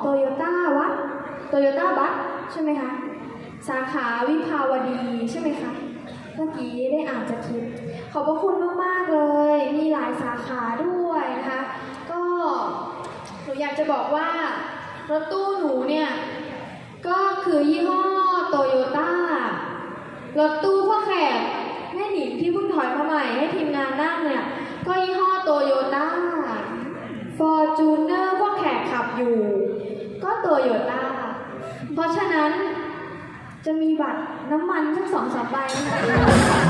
โตโยต้าวัดโตโยต้าบัสใช่ไหมคะ สาขาวิภาวดีใช่ไหมคะ เมื่อกี้ได้อ่านจากคลิป ขอบพระคุณมาก ๆ เลย มีหลายสาขาด้วยนะคะ ก็หนูอยากจะบอกว่ารถตู้หนูเนี่ย ก็คือยี่ห้อโตโยต้ารถตู้พ่อแขกแม่หนิงที่เพิ่งถอยมาใหม่ให้ทีมงานนั่งเนี่ย ก็ยี่ห้อโตโยต้าฟอร์จูเนอร์พ่อแขกขับอยู่ ก็ โยต้าเพราะฉะนั้นจะมีบัตรน้ำมันทั้งสองสามใบนะคะ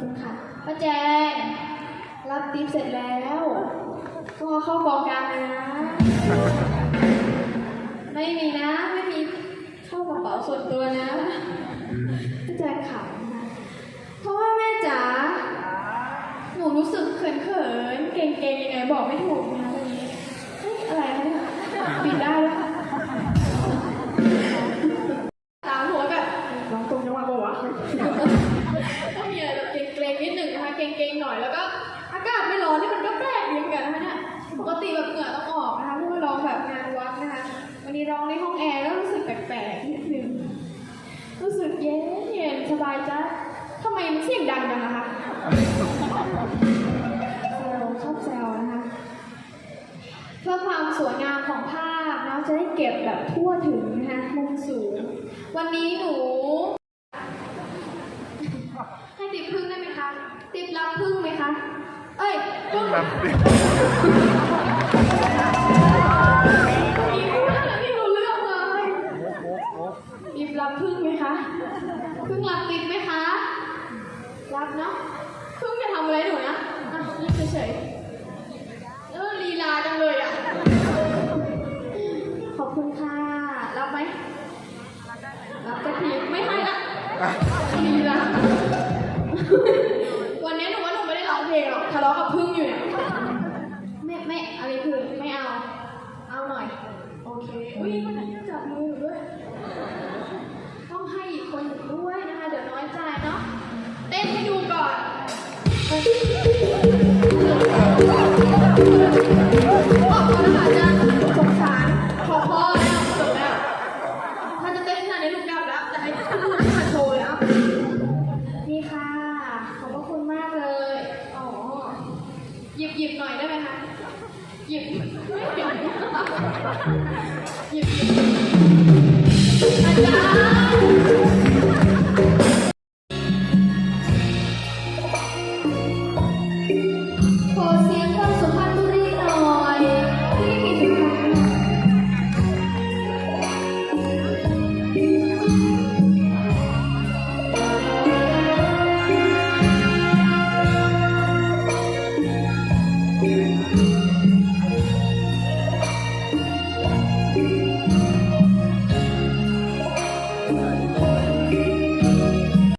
คุณค่ะป้าแจงรับติ๊บเสร็จแล้วก็เอาเข้ากองกลางเลยนะ ไม่มีนะ ไม่มีเข้ากระเป๋าส่วนตัวนะป้าแจงขำนะเพราะว่าแม่จ๋าหนูรู้สึกเขินๆเก่งๆยังไงบอกไม่ถูกนะ บายจ้ะทำไมมันเสียงดังจังนะคะแซวชอบแซวนะคะ เพื่อความสวยงามของภาพนะจะได้เก็บแบบทั่วถึงนะคะมุมสูง วันนี้หนู ให้ติดพึ่งได้ไหมคะ ติดรับพึ่งไหมคะ เอ้ยพึ่ง อบคุณค่ะ รับไหมรับกระถิ่นไม่ให้ละลีลาวันนี้หนูว่าหนูไม่ได้ร้องเพลงหรอกทะเลาะกับพึ่งอยู่เนี่ยไม่ไม่อะไรคือไม่เอา เอาหน่อย โอเคอุ้ยมันจับมืออยู่ด้วย ต้องให้อีกคนหนึ่งด้วยนะคะ เดี๋ยวน้อยใจเนาะ เต้นให้ดูก่อน หยิบหน่อยได้ไหมคะหยิบหยิบอาจารย์